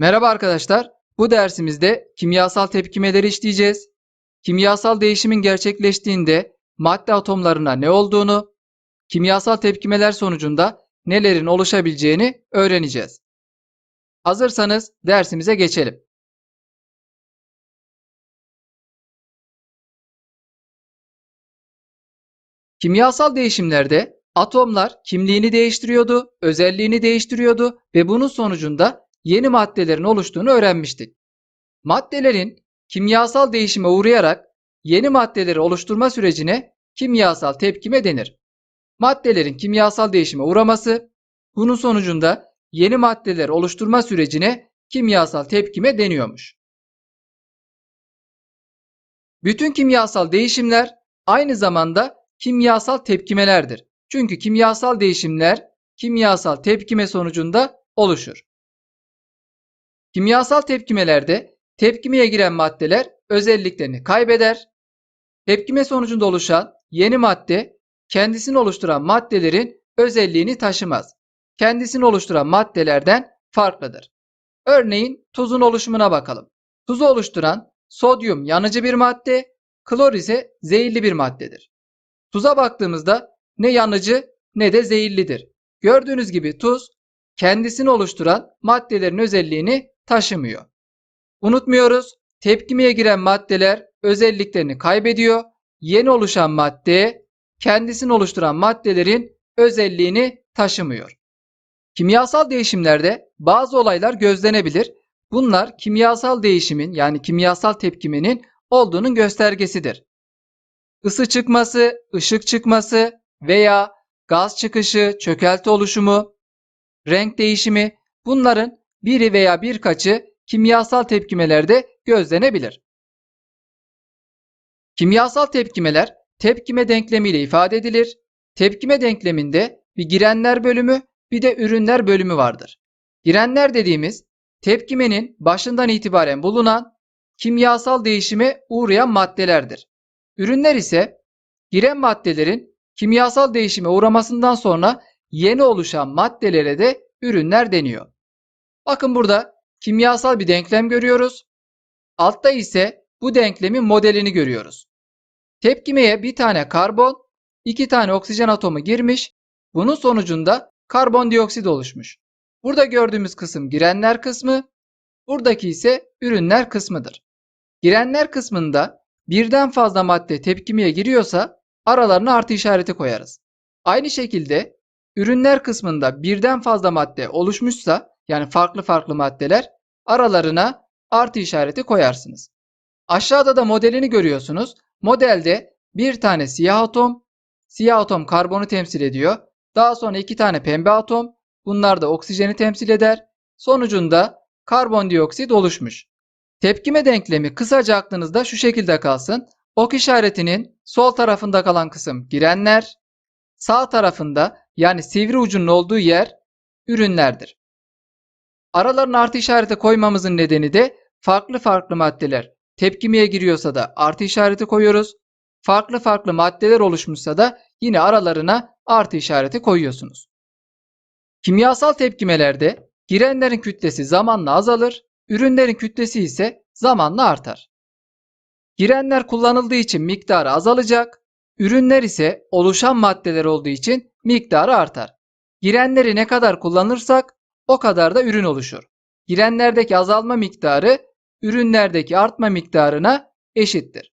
Merhaba arkadaşlar. Bu dersimizde kimyasal tepkimeleri işleyeceğiz. Kimyasal değişimin gerçekleştiğinde madde atomlarına ne olduğunu, kimyasal tepkimeler sonucunda nelerin oluşabileceğini öğreneceğiz. Hazırsanız dersimize geçelim. Kimyasal değişimlerde atomlar kimliğini değiştiriyordu, özelliğini değiştiriyordu ve bunun sonucunda yeni maddelerin oluştuğunu öğrenmiştik. Maddelerin kimyasal değişime uğrayarak yeni maddeleri oluşturma sürecine kimyasal tepkime denir. Maddelerin kimyasal değişime uğraması, bunun sonucunda yeni maddeler oluşturma sürecine kimyasal tepkime deniyormuş. Bütün kimyasal değişimler aynı zamanda kimyasal tepkimelerdir. Çünkü kimyasal değişimler kimyasal tepkime sonucunda oluşur. Kimyasal tepkimelerde tepkimeye giren maddeler özelliklerini kaybeder. Tepkime sonucunda oluşan yeni madde kendisini oluşturan maddelerin özelliğini taşımaz. Kendisini oluşturan maddelerden farklıdır. Örneğin tuzun oluşumuna bakalım. Tuzu oluşturan sodyum yanıcı bir madde, klor ise zehirli bir maddedir. Tuza baktığımızda ne yanıcı ne de zehirlidir. Gördüğünüz gibi tuz kendisini oluşturan maddelerin özelliğini taşımıyor. Unutmuyoruz, tepkimeye giren maddeler özelliklerini kaybediyor. Yeni oluşan madde kendisini oluşturan maddelerin özelliğini taşımıyor. Kimyasal değişimlerde bazı olaylar gözlenebilir. Bunlar kimyasal değişimin yani kimyasal tepkimenin olduğunun göstergesidir. Isı çıkması, ışık çıkması veya gaz çıkışı, çökelti oluşumu, renk değişimi bunların biri veya birkaçı kimyasal tepkimelerde gözlenebilir. Kimyasal tepkimeler tepkime denklemiyle ifade edilir. Tepkime denkleminde bir girenler bölümü bir de ürünler bölümü vardır. Girenler dediğimiz tepkimenin başından itibaren bulunan kimyasal değişime uğrayan maddelerdir. Ürünler ise giren maddelerin kimyasal değişime uğramasından sonra yeni oluşan maddelere de ürünler deniyor. Bakın burada kimyasal bir denklem görüyoruz. Altta ise bu denklemin modelini görüyoruz. Tepkimeye bir tane karbon, iki tane oksijen atomu girmiş. Bunun sonucunda karbondioksit oluşmuş. Burada gördüğümüz kısım girenler kısmı, buradaki ise ürünler kısmıdır. Girenler kısmında birden fazla madde tepkimeye giriyorsa aralarına artı işareti koyarız. Aynı şekilde ürünler kısmında birden fazla madde oluşmuşsa yani farklı farklı maddeler aralarına artı işareti koyarsınız. Aşağıda da modelini görüyorsunuz. Modelde bir tane siyah atom, siyah atom karbonu temsil ediyor. Daha sonra iki tane pembe atom, bunlar da oksijeni temsil eder. Sonucunda karbondioksit oluşmuş. Tepkime denklemi kısaca aklınızda şu şekilde kalsın. Ok işaretinin sol tarafında kalan kısım girenler, sağ tarafında yani sivri ucunun olduğu yer ürünlerdir. Aralarına artı işareti koymamızın nedeni de farklı farklı maddeler tepkimeye giriyorsa da artı işareti koyuyoruz. Farklı farklı maddeler oluşmuşsa da yine aralarına artı işareti koyuyorsunuz. Kimyasal tepkimelerde girenlerin kütlesi zamanla azalır, ürünlerin kütlesi ise zamanla artar. Girenler kullanıldığı için miktarı azalacak, ürünler ise oluşan maddeler olduğu için miktarı artar. Girenleri ne kadar kullanırsak o kadar da ürün oluşur. Girenlerdeki azalma miktarı ürünlerdeki artma miktarına eşittir.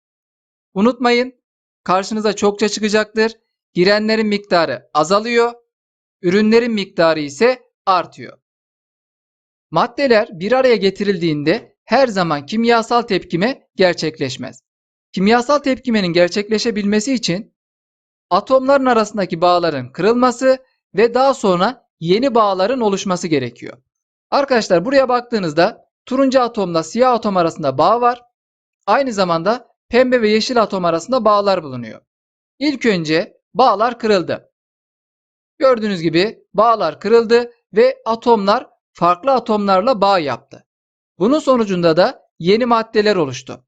Unutmayın karşınıza çokça çıkacaktır. Girenlerin miktarı azalıyor, ürünlerin miktarı ise artıyor. Maddeler bir araya getirildiğinde her zaman kimyasal tepkime gerçekleşmez. Kimyasal tepkimenin gerçekleşebilmesi için atomların arasındaki bağların kırılması ve daha sonra yeni bağların oluşması gerekiyor. Arkadaşlar buraya baktığınızda turuncu atomla siyah atom arasında bağ var. Aynı zamanda pembe ve yeşil atom arasında bağlar bulunuyor. İlk önce bağlar kırıldı. Gördüğünüz gibi bağlar kırıldı ve atomlar farklı atomlarla bağ yaptı. Bunun sonucunda da yeni maddeler oluştu.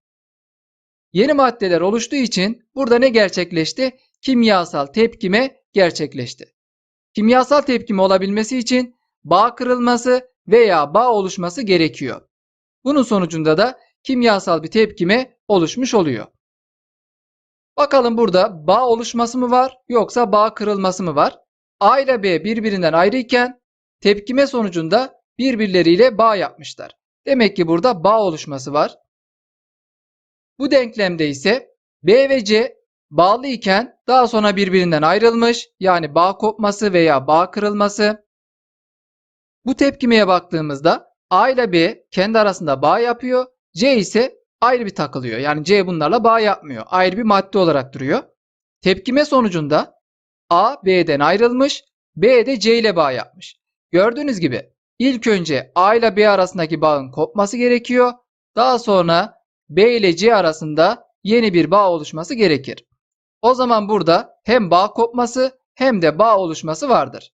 Yeni maddeler oluştuğu için burada ne gerçekleşti? Kimyasal tepkime gerçekleşti. Kimyasal tepkime olabilmesi için bağ kırılması veya bağ oluşması gerekiyor. Bunun sonucunda da kimyasal bir tepkime oluşmuş oluyor. Bakalım burada bağ oluşması mı var yoksa bağ kırılması mı var? A ile B birbirinden ayrıyken tepkime sonucunda birbirleriyle bağ yapmışlar. Demek ki burada bağ oluşması var. Bu denklemde ise B ve C bağlı iken daha sonra birbirinden ayrılmış yani bağ kopması veya bağ kırılması. Bu tepkimeye baktığımızda A ile B kendi arasında bağ yapıyor. C ise ayrı bir takılıyor. Yani C bunlarla bağ yapmıyor. Ayrı bir madde olarak duruyor. Tepkime sonucunda A B'den ayrılmış, B de C ile bağ yapmış. Gördüğünüz gibi ilk önce A ile B arasındaki bağın kopması gerekiyor. Daha sonra B ile C arasında yeni bir bağ oluşması gerekir. O zaman burada hem bağ kopması hem de bağ oluşması vardır.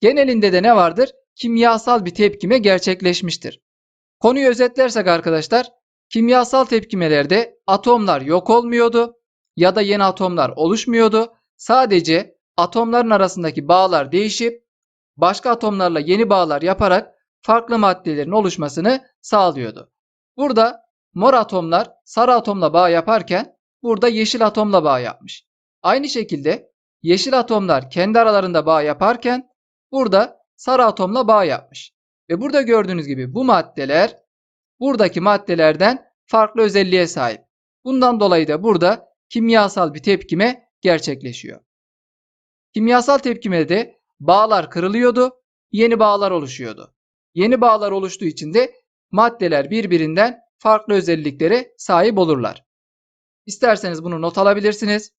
Genelinde de ne vardır? Kimyasal bir tepkime gerçekleşmiştir. Konuyu özetlersek arkadaşlar, kimyasal tepkimelerde atomlar yok olmuyordu ya da yeni atomlar oluşmuyordu. Sadece atomların arasındaki bağlar değişip başka atomlarla yeni bağlar yaparak farklı maddelerin oluşmasını sağlıyordu. Burada mor atomlar sarı atomla bağ yaparken burada yeşil atomla bağ yapmış. Aynı şekilde yeşil atomlar kendi aralarında bağ yaparken burada sarı atomla bağ yapmış. Ve burada gördüğünüz gibi bu maddeler buradaki maddelerden farklı özelliğe sahip. Bundan dolayı da burada kimyasal bir tepkime gerçekleşiyor. Kimyasal tepkimede bağlar kırılıyordu, yeni bağlar oluşuyordu. Yeni bağlar oluştuğu için de maddeler birbirinden farklı özelliklere sahip olurlar. İsterseniz bunu not alabilirsiniz.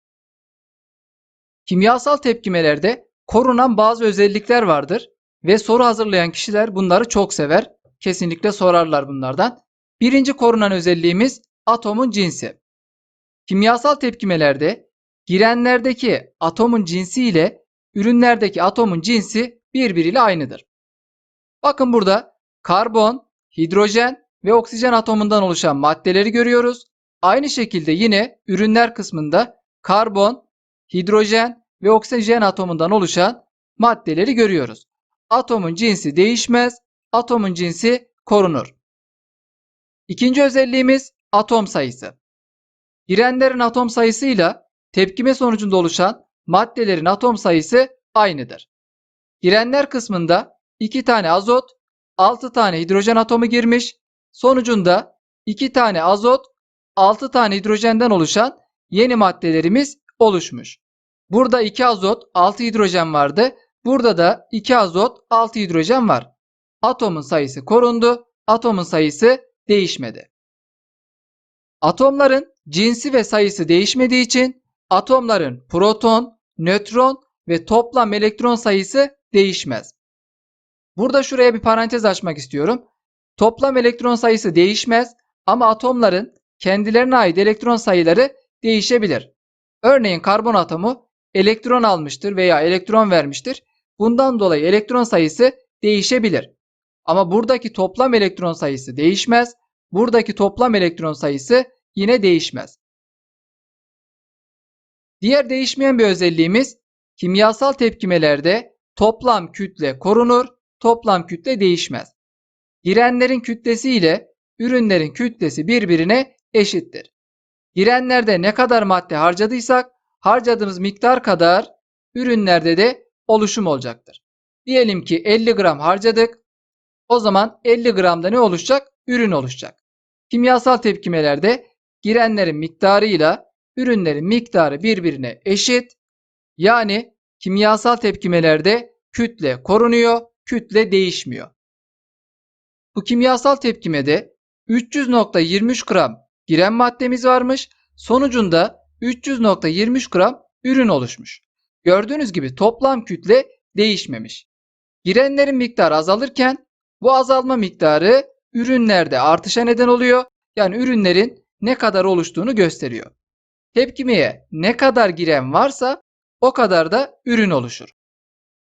Kimyasal tepkimelerde korunan bazı özellikler vardır ve soru hazırlayan kişiler bunları çok sever. Kesinlikle sorarlar bunlardan. Birinci korunan özelliğimiz atomun cinsi. Kimyasal tepkimelerde girenlerdeki atomun cinsi ile ürünlerdeki atomun cinsi birbiriyle aynıdır. Bakın burada karbon, hidrojen ve oksijen atomundan oluşan maddeleri görüyoruz. Aynı şekilde yine ürünler kısmında karbon, hidrojen ve oksijen atomundan oluşan maddeleri görüyoruz. Atomun cinsi değişmez, atomun cinsi korunur. İkinci özelliğimiz atom sayısı. Girenlerin atom sayısıyla tepkime sonucunda oluşan maddelerin atom sayısı aynıdır. Girenler kısmında 2 tane azot, 6 tane hidrojen atomu girmiş. Sonucunda 2 tane azot, 6 tane hidrojenden oluşan yeni maddelerimiz oluşmuş. Burada 2 azot, 6 hidrojen vardı. Burada da 2 azot, 6 hidrojen var. Atomun sayısı korundu, atomun sayısı değişmedi. Atomların cinsi ve sayısı değişmediği için atomların proton, nötron ve toplam elektron sayısı değişmez. Burada şuraya bir parantez açmak istiyorum. Toplam elektron sayısı değişmez ama atomların kendilerine ait elektron sayıları değişebilir. Örneğin karbon atomu elektron almıştır veya elektron vermiştir. Bundan dolayı elektron sayısı değişebilir. Ama buradaki toplam elektron sayısı değişmez. Buradaki toplam elektron sayısı yine değişmez. Diğer değişmeyen bir özelliğimiz kimyasal tepkimelerde toplam kütle korunur, toplam kütle değişmez. Girenlerin kütlesi ile ürünlerin kütlesi birbirine eşittir. Girenlerde ne kadar madde harcadıysak harcadığımız miktar kadar ürünlerde de oluşum olacaktır. Diyelim ki 50 gram harcadık. O zaman 50 gramda ne oluşacak? Ürün oluşacak. Kimyasal tepkimelerde girenlerin miktarıyla ürünlerin miktarı birbirine eşit. Yani kimyasal tepkimelerde kütle korunuyor, kütle değişmiyor. Bu kimyasal tepkimede 300.23 gram giren maddemiz varmış. Sonucunda 300.23 gram ürün oluşmuş. Gördüğünüz gibi toplam kütle değişmemiş. Girenlerin miktarı azalırken bu azalma miktarı ürünlerde artışa neden oluyor. Yani ürünlerin ne kadar oluştuğunu gösteriyor. Tepkimeye ne kadar giren varsa o kadar da ürün oluşur.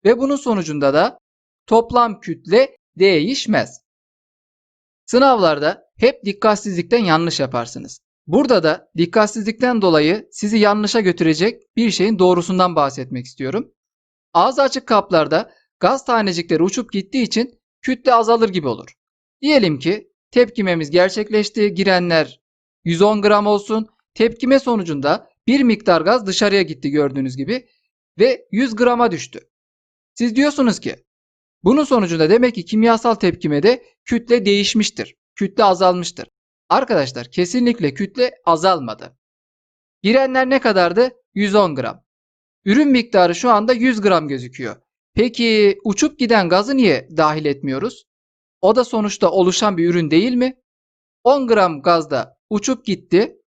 Ve bunun sonucunda da toplam kütle değişmez. Sınavlarda hep dikkatsizlikten yanlış yaparsınız. Burada da dikkatsizlikten dolayı sizi yanlışa götürecek bir şeyin doğrusundan bahsetmek istiyorum. Ağzı açık kaplarda gaz tanecikleri uçup gittiği için kütle azalır gibi olur. Diyelim ki tepkimemiz gerçekleşti. Girenler 110 gram olsun. Tepkime sonucunda bir miktar gaz dışarıya gitti gördüğünüz gibi ve 100 grama düştü. Siz diyorsunuz ki bunun sonucunda demek ki kimyasal tepkimede kütle değişmiştir. Kütle azalmıştır. Arkadaşlar kesinlikle kütle azalmadı. Girenler ne kadardı? 110 gram. Ürün miktarı şu anda 100 gram gözüküyor. Peki uçup giden gazı niye dahil etmiyoruz? O da sonuçta oluşan bir ürün değil mi? 10 gram gazda uçup gitti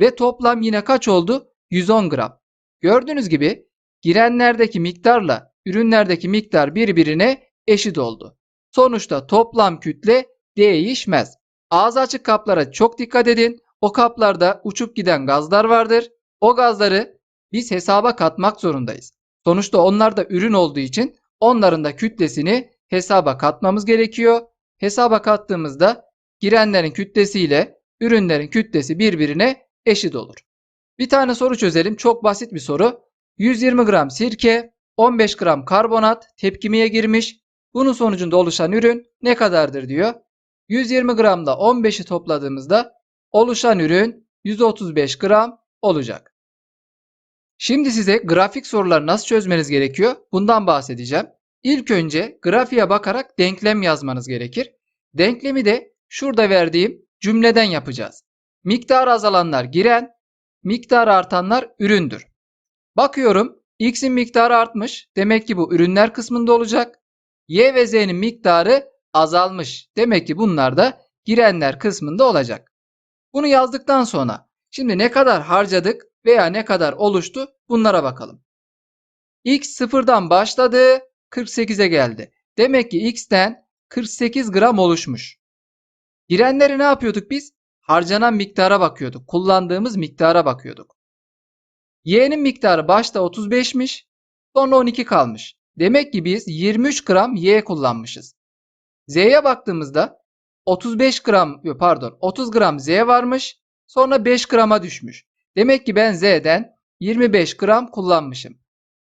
ve toplam yine kaç oldu? 110 gram. Gördüğünüz gibi girenlerdeki miktarla ürünlerdeki miktar birbirine eşit oldu. Sonuçta toplam kütle değişmez. Ağzı açık kaplara çok dikkat edin. O kaplarda uçup giden gazlar vardır. O gazları biz hesaba katmak zorundayız. Sonuçta onlar da ürün olduğu için onların da kütlesini hesaba katmamız gerekiyor. Hesaba kattığımızda girenlerin kütlesiyle ürünlerin kütlesi birbirine eşit olur. Bir tane soru çözelim. Çok basit bir soru. 120 gram sirke, 15 gram karbonat tepkimeye girmiş. Bunun sonucunda oluşan ürün ne kadardır diyor. 120 gramda 15'i topladığımızda oluşan ürün 135 gram olacak. Şimdi size grafik soruları nasıl çözmeniz gerekiyor? Bundan bahsedeceğim. İlk önce grafiğe bakarak denklem yazmanız gerekir. Denklemi de şurada verdiğim cümleden yapacağız. Miktar azalanlar giren, miktar artanlar üründür. Bakıyorum x'in miktarı artmış. Demek ki bu ürünler kısmında olacak. Y ve Z'nin miktarı azalmış. Demek ki bunlar da girenler kısmında olacak. Bunu yazdıktan sonra şimdi ne kadar harcadık veya ne kadar oluştu bunlara bakalım. X sıfırdan başladı 48'e geldi. Demek ki X'ten 48 gram oluşmuş. Girenleri ne yapıyorduk biz? Harcanan miktara bakıyorduk. Kullandığımız miktara bakıyorduk. Y'nin miktarı başta 35'miş. Sonra 12 kalmış. Demek ki biz 23 gram Y kullanmışız. Z'ye baktığımızda 35 gram pardon 30 gram Z varmış. Sonra 5 grama düşmüş. Demek ki ben Z'den 25 gram kullanmışım.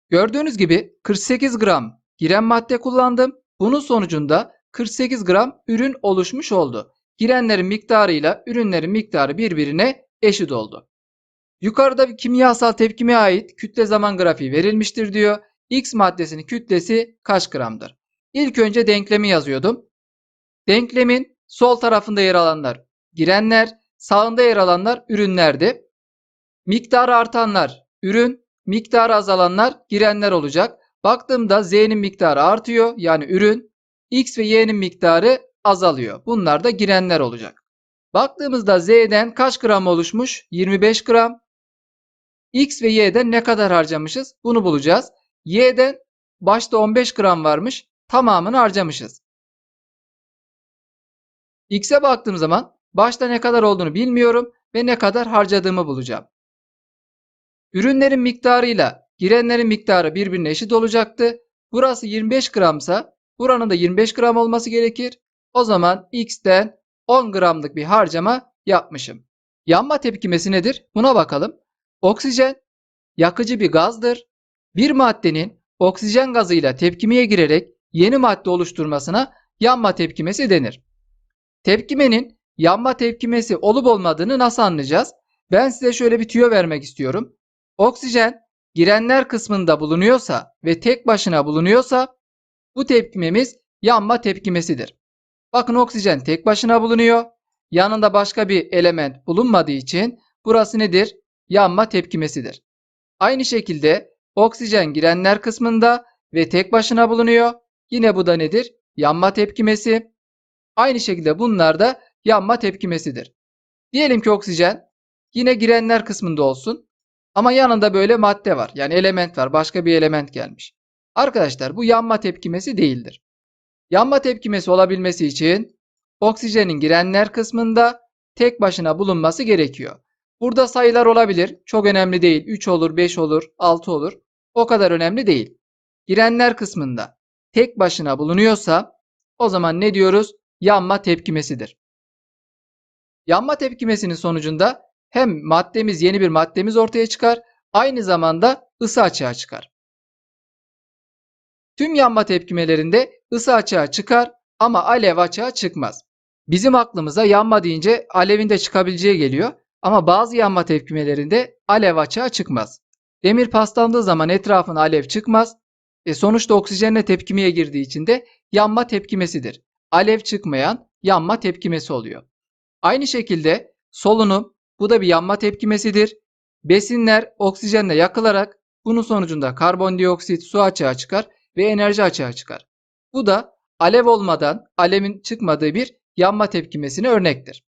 Gördüğünüz gibi 48 gram giren madde kullandım. Bunun sonucunda 48 gram ürün oluşmuş oldu. Girenlerin miktarıyla ürünlerin miktarı birbirine eşit oldu. Yukarıda bir kimyasal tepkime ait kütle zaman grafiği verilmiştir diyor. X maddesinin kütlesi kaç gramdır? İlk önce denklemi yazıyordum. Denklemin sol tarafında yer alanlar girenler, sağında yer alanlar ürünlerdi. Miktarı artanlar ürün, miktarı azalanlar girenler olacak. Baktığımda Z'nin miktarı artıyor yani ürün, X ve Y'nin miktarı azalıyor. Bunlar da girenler olacak. Baktığımızda Z'den kaç gram oluşmuş? 25 gram. X ve Y'den ne kadar harcamışız? Bunu bulacağız. Y'den başta 15 gram varmış. Tamamını harcamışız. X'e baktığım zaman başta ne kadar olduğunu bilmiyorum ve ne kadar harcadığımı bulacağım. Ürünlerin miktarıyla girenlerin miktarı birbirine eşit olacaktı. Burası 25 gramsa buranın da 25 gram olması gerekir. O zaman X'ten 10 gramlık bir harcama yapmışım. Yanma tepkimesi nedir? Buna bakalım. Oksijen yakıcı bir gazdır. Bir maddenin oksijen gazıyla tepkimeye girerek yeni madde oluşturmasına yanma tepkimesi denir. Tepkimenin yanma tepkimesi olup olmadığını nasıl anlayacağız? Ben size şöyle bir tüyo vermek istiyorum. Oksijen girenler kısmında bulunuyorsa ve tek başına bulunuyorsa bu tepkimemiz yanma tepkimesidir. Bakın oksijen tek başına bulunuyor. Yanında başka bir element bulunmadığı için burası nedir? Yanma tepkimesidir. Aynı şekilde oksijen girenler kısmında ve tek başına bulunuyor. Yine bu da nedir? Yanma tepkimesi. Aynı şekilde bunlar da yanma tepkimesidir. Diyelim ki oksijen yine girenler kısmında olsun. Ama yanında böyle madde var. Yani element var. Başka bir element gelmiş. Arkadaşlar bu yanma tepkimesi değildir. Yanma tepkimesi olabilmesi için oksijenin girenler kısmında tek başına bulunması gerekiyor. Burada sayılar olabilir. Çok önemli değil. 3 olur, 5 olur, 6 olur. O kadar önemli değil. Girenler kısmında tek başına bulunuyorsa o zaman ne diyoruz? Yanma tepkimesidir. Yanma tepkimesinin sonucunda hem maddemiz yeni bir maddemiz ortaya çıkar aynı zamanda ısı açığa çıkar. Tüm yanma tepkimelerinde ısı açığa çıkar ama alev açığa çıkmaz. Bizim aklımıza yanma deyince alevin de çıkabileceği geliyor ama bazı yanma tepkimelerinde alev açığa çıkmaz. Demir paslandığı zaman etrafına alev çıkmaz. E sonuçta oksijenle tepkimeye girdiği için de yanma tepkimesidir. Alev çıkmayan yanma tepkimesi oluyor. Aynı şekilde solunum bu da bir yanma tepkimesidir. Besinler oksijenle yakılarak bunun sonucunda karbondioksit, su açığa çıkar ve enerji açığa çıkar. Bu da alev olmadan alevin çıkmadığı bir yanma tepkimesine örnektir.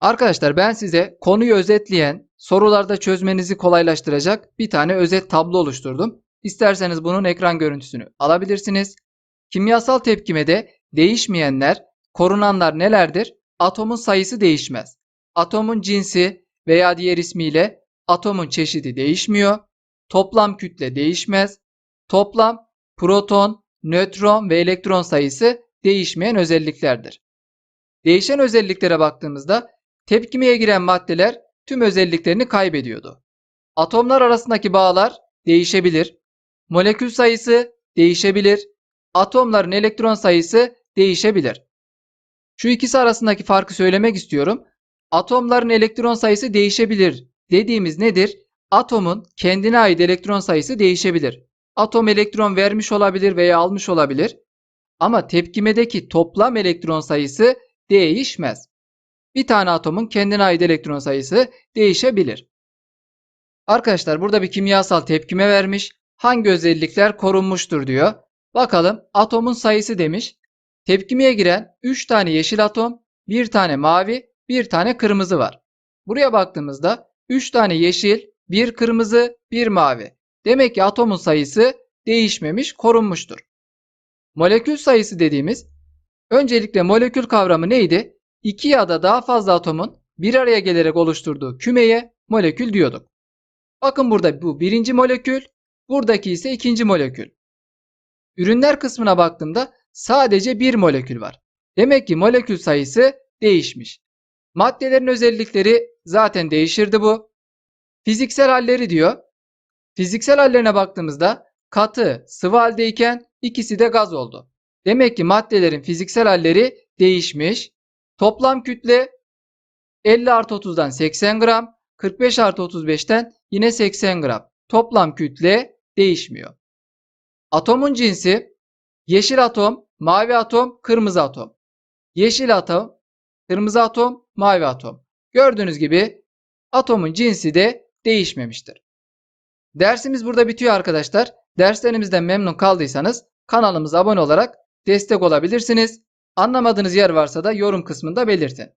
Arkadaşlar ben size konuyu özetleyen, sorularda çözmenizi kolaylaştıracak bir tane özet tablo oluşturdum. İsterseniz bunun ekran görüntüsünü alabilirsiniz. Kimyasal tepkimede değişmeyenler, korunanlar nelerdir? Atomun sayısı değişmez. Atomun cinsi veya diğer ismiyle atomun çeşidi değişmiyor. Toplam kütle değişmez. Toplam proton, nötron ve elektron sayısı değişmeyen özelliklerdir. Değişen özelliklere baktığımızda tepkimeye giren maddeler tüm özelliklerini kaybediyordu. Atomlar arasındaki bağlar değişebilir. Molekül sayısı değişebilir. Atomların elektron sayısı değişebilir. Şu ikisi arasındaki farkı söylemek istiyorum. Atomların elektron sayısı değişebilir dediğimiz nedir? Atomun kendine ait elektron sayısı değişebilir. Atom elektron vermiş olabilir veya almış olabilir. Ama tepkimedeki toplam elektron sayısı değişmez. Bir tane atomun kendine ait elektron sayısı değişebilir. Arkadaşlar burada bir kimyasal tepkime vermiş. Hangi özellikler korunmuştur diyor. Bakalım atomun sayısı demiş. Tepkimeye giren 3 tane yeşil atom, 1 tane mavi, 1 tane kırmızı var. Buraya baktığımızda 3 tane yeşil, 1 kırmızı, 1 mavi. Demek ki atomun sayısı değişmemiş, korunmuştur. Molekül sayısı dediğimiz öncelikle molekül kavramı neydi? 2 ya da daha fazla atomun bir araya gelerek oluşturduğu kümeye molekül diyorduk. Bakın burada bu birinci molekül, buradaki ise ikinci molekül. Ürünler kısmına baktığımda sadece bir molekül var. Demek ki molekül sayısı değişmiş. Maddelerin özellikleri zaten değişirdi bu. Fiziksel halleri diyor. Fiziksel hallerine baktığımızda katı, sıvı haldeyken ikisi de gaz oldu. Demek ki maddelerin fiziksel halleri değişmiş. Toplam kütle 50 artı 30'dan 80 gram, 45 artı 35'ten yine 80 gram. Toplam kütle değişmiyor. Atomun cinsi yeşil atom, mavi atom, kırmızı atom. Yeşil atom, kırmızı atom, mavi atom. Gördüğünüz gibi atomun cinsi de değişmemiştir. Dersimiz burada bitiyor arkadaşlar. Derslerimizden memnun kaldıysanız kanalımıza abone olarak destek olabilirsiniz. Anlamadığınız yer varsa da yorum kısmında belirtin.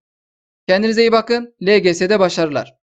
Kendinize iyi bakın. LGS'de başarılar.